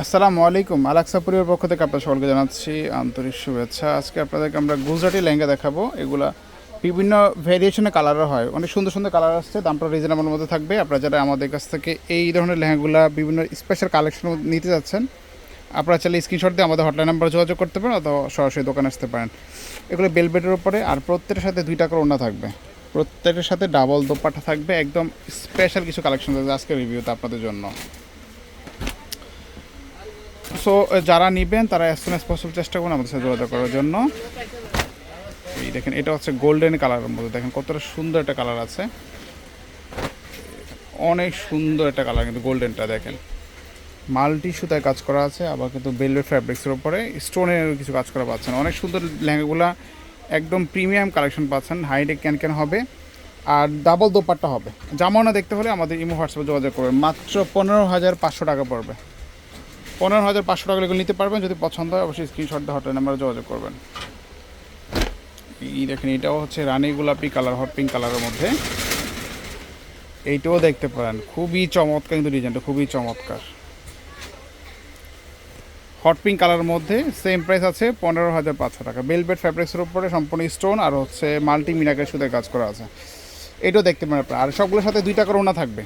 আসসালামু আলাইকুম। আলাক্সা পরিবার পক্ষ থেকে আপনার সকলকে জানাচ্ছি আন্তরিক শুভেচ্ছা। আজকে আপনাদেরকে আমরা গুজরাটি লেহেঙ্গা দেখাবো। এগুলা বিভিন্ন ভ্যারিয়েশনের কালারও হয়। অনেক সুন্দর সুন্দর কালার আসছে দামটা রিজনেবল মধ্যে থাকবে। আপনারা যারা আমাদের কাছ থেকে এই ধরনের লেহেঙ্গাগুলা বিভিন্ন স্পেশাল কালেকশন নিতে যাচ্ছেন আপনারা চাইলে স্ক্রিনশট দিয়ে আমাদের হটলাইন নাম্বার যোগাযোগ করতে পারেন অথবা সরাসরি দোকানে আসতে পারেন। এগুলো বেলবেটের উপরে আর প্রত্যেকের সাথে দুইটা করে ওনা থাকবে। প্রত্যেকের সাথে ডাবল দোপাটা থাকবে। একদম স্পেশাল কিছু কালেকশন থাকবে আজকের রিভিউতে আপনাদের জন্য। সো যারা নেবেন, তারা অ্যাজ সুন অ্যাজ পসিবল চেষ্টা করুন আমাদের সাথে যোগাযোগ করার জন্য। এই দেখেন, এটা হচ্ছে গোল্ডেন কালারের মধ্যে। দেখেন, কতটা সুন্দর একটা কালার আছে। অনেক সুন্দর একটা কালার কিন্তু গোল্ডেনটা দেখেন। মাল্টি সুতায় কাজ করা আছে, আবার কিন্তু বেলভেট ফ্যাব্রিক্সের উপরে স্টোনের কিছু কাজ করা পাচ্ছেন। অনেক সুন্দর লেহেঙ্গাগুলা, একদম প্রিমিয়াম কালেকশন পাচ্ছেন। হাইডে ক্যান ক্যান হবে, আর ডাবল দোপাট্টা হবে। জামানা দেখতে হলে আমাদের ইমো হোয়াটসঅ্যাপে যোগাযোগ করবে মাত্র পনেরো হাজার পাঁচশো টাকা পড়বে। পনেরো হাজার পাঁচশো টাকা এগুলো নিতে পারবেন। যদি পছন্দ হয়, অবশ্যই স্ক্রিনশট দিয়ে হটলাইন নাম্বারে যোগাযোগ করবেন। এই দেখেন, এটাও হচ্ছে রানী গোলাপি কালার হট পিঙ্ক কালারের মধ্যে। এইটাও দেখতে পারেন। খুবই চমৎকার কিন্তু ডিজাইনটা, খুবই চমৎকার। হট পিঙ্ক কালারের মধ্যে সেম প্রাইস আছে পনেরো হাজার পাঁচশো টাকা। বেলভেট ফ্যাব্রিক্সের উপরে সম্পূর্ণ স্টোন আর হচ্ছে মাল্টি মিনাকের সুদের কাজ করা আছে। এটাও দেখতে পারেন আর সবগুলোর সাথে দুইটা করে ওনা থাকবে।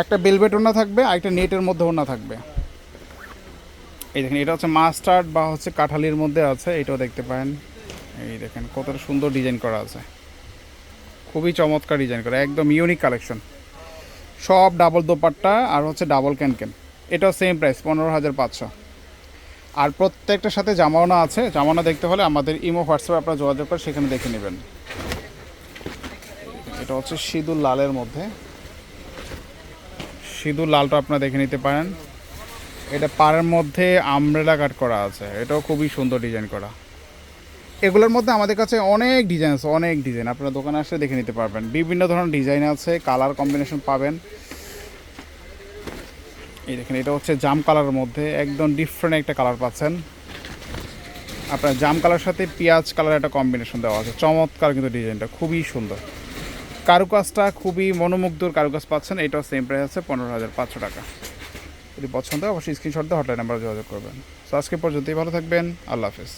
একটা বেলভেট ওনা থাকবে, আর একটা নেটের মধ্যে ওনা থাকবে। এই দেখেন, এটা হচ্ছে মাস্টার্ড বা হচ্ছে কাঁঠালির মধ্যে আছে, এটাও দেখতে পারেন। এই দেখেন, কতটা সুন্দর ডিজাইন করা আছে। খুবই চমৎকার ডিজাইন করা, একদম ইউনিক কালেকশন সব ডাবল দোপাট্টা আর হচ্ছে ডাবল ক্যানক্যান এটাও সেম প্রাইস পনেরো হাজার পাঁচশো। আর প্রত্যেকটার সাথে জামাওনা আছে, জামাওনা দেখতে হলে আমাদের ইমো, হোয়াটসঅ্যাপে আপনারা যোগাযোগ করে সেখানে দেখে নেবেন। এটা হচ্ছে সিঁদুর লালের মধ্যে। সিঁদুর লালটা আপনারা দেখে নিতে পারেন। এটা পাড়ের মধ্যে আমব্রেলা কাট করা আছে। এটাও খুবই সুন্দর ডিজাইন করা। এগুলোর মধ্যে আমাদের কাছে অনেক ডিজাইন আছে অনেক ডিজাইন। আপনারা দোকানে আসলে দেখে নিতে পারবেন। বিভিন্ন ধরনের ডিজাইন আছে, কালার কম্বিনেশন পাবেন। এই দেখেন, এটা হচ্ছে জাম কালারের মধ্যে একদম ডিফারেন্ট একটা কালার পাচ্ছেন। আপনার জাম কালার সাথে পেঁয়াজ কালার একটা কম্বিনেশন দেওয়া আছে। চমৎকার কিন্তু ডিজাইনটা, খুবই সুন্দর। কারুকাজটা খুবই মনোমুগ্ধর কারুকাজ পাচ্ছেন। এটাও সেম প্রাইস আছে, পনেরো হাজার পাঁচশো টাকা। যদি পছন্দ হয়, অবশ্যই স্ক্রিনশট দিয়ে হটলাইন নাম্বারে যোগাযোগ করবেন। তো আজকে পর্যন্তই, ভালো থাকবেন। আল্লাহ হাফেজ।